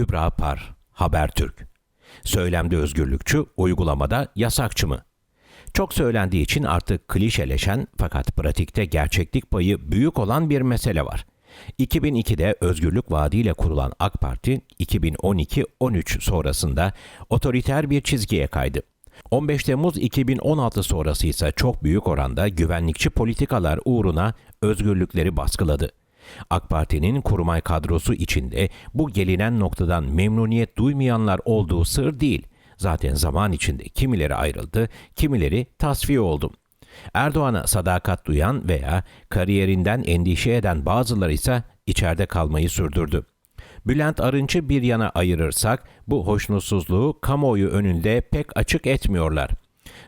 Kübra Par, Habertürk. Söylemde özgürlükçü, uygulamada yasakçı mı? Çok söylendiği için artık klişeleşen fakat pratikte gerçeklik payı büyük olan bir mesele var. 2002'de özgürlük vaadiyle kurulan AK Parti 2012-13 sonrasında otoriter bir çizgiye kaydı. 15 Temmuz 2016 sonrası ise çok büyük oranda güvenlikçi politikalar uğruna özgürlükleri baskıladı. AK Parti'nin kurmay kadrosu içinde bu gelinen noktadan memnuniyet duymayanlar olduğu sır değil. Zaten zaman içinde kimileri ayrıldı, kimileri tasfiye oldu. Erdoğan'a sadakat duyan veya kariyerinden endişe eden bazıları ise içeride kalmayı sürdürdü. Bülent Arınç'ı bir yana ayırırsak bu hoşnutsuzluğu kamuoyu önünde pek açık etmiyorlar.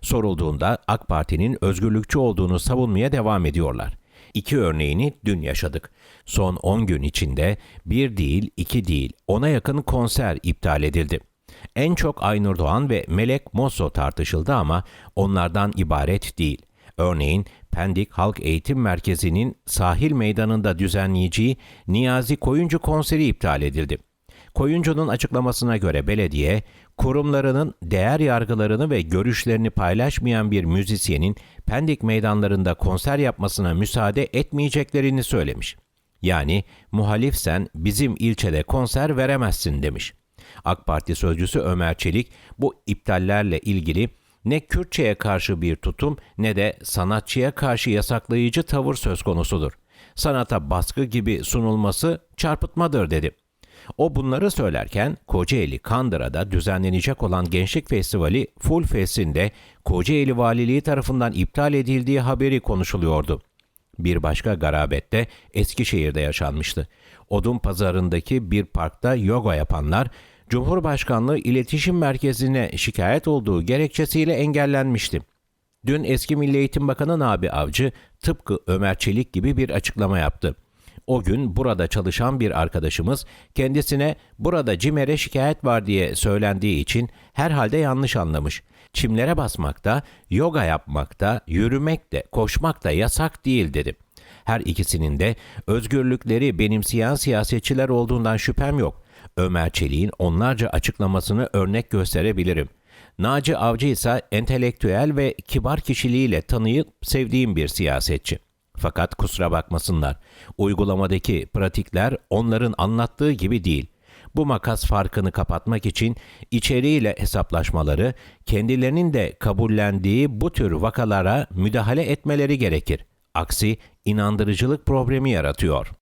Sorulduğunda AK Parti'nin özgürlükçü olduğunu savunmaya devam ediyorlar. İki örneğini dün yaşadık. Son 10 gün içinde bir değil, iki değil, ona yakın konser iptal edildi. En çok Aynur Doğan ve Melek Mosso tartışıldı ama onlardan ibaret değil. Örneğin Pendik Halk Eğitim Merkezi'nin sahil meydanında düzenleyeceği Niyazi Koyuncu konseri iptal edildi. Koyuncu'nun açıklamasına göre belediye, kurumlarının değer yargılarını ve görüşlerini paylaşmayan bir müzisyenin Pendik meydanlarında konser yapmasına müsaade etmeyeceklerini söylemiş. Yani muhalifsen bizim ilçede konser veremezsin demiş. AK Parti sözcüsü Ömer Çelik bu iptallerle ilgili ne Kürtçe'ye karşı bir tutum ne de sanatçıya karşı yasaklayıcı tavır söz konusudur. Sanata baskı gibi sunulması çarpıtmadır dedi. O bunları söylerken Kocaeli Kandıra'da düzenlenecek olan Gençlik Festivali Full Fest'inde Kocaeli Valiliği tarafından iptal edildiği haberi konuşuluyordu. Bir başka garabette Eskişehir'de yaşanmıştı. Odun pazarındaki bir parkta yoga yapanlar Cumhurbaşkanlığı İletişim Merkezi'ne şikayet olduğu gerekçesiyle engellenmişti. Dün eski Milli Eğitim Bakanı Nabi Avcı tıpkı Ömer Çelik gibi bir açıklama yaptı. O gün burada çalışan bir arkadaşımız kendisine burada CİMER'e şikayet var diye söylendiği için herhalde yanlış anlamış. Çimlere basmakta, yoga yapmakta, yürümek de, koşmak da yasak değil dedi. Her ikisinin de özgürlükleri benimseyen siyasetçiler olduğundan şüphem yok. Ömer Çelik'in onlarca açıklamasını örnek gösterebilirim. Naci Avcı ise entelektüel ve kibar kişiliğiyle tanıyıp sevdiğim bir siyasetçi. Fakat kusura bakmasınlar, uygulamadaki pratikler onların anlattığı gibi değil. Bu makas farkını kapatmak için içeriğiyle hesaplaşmaları, kendilerinin de kabullendiği bu tür vakalara müdahale etmeleri gerekir. Aksi inandırıcılık problemi yaratıyor.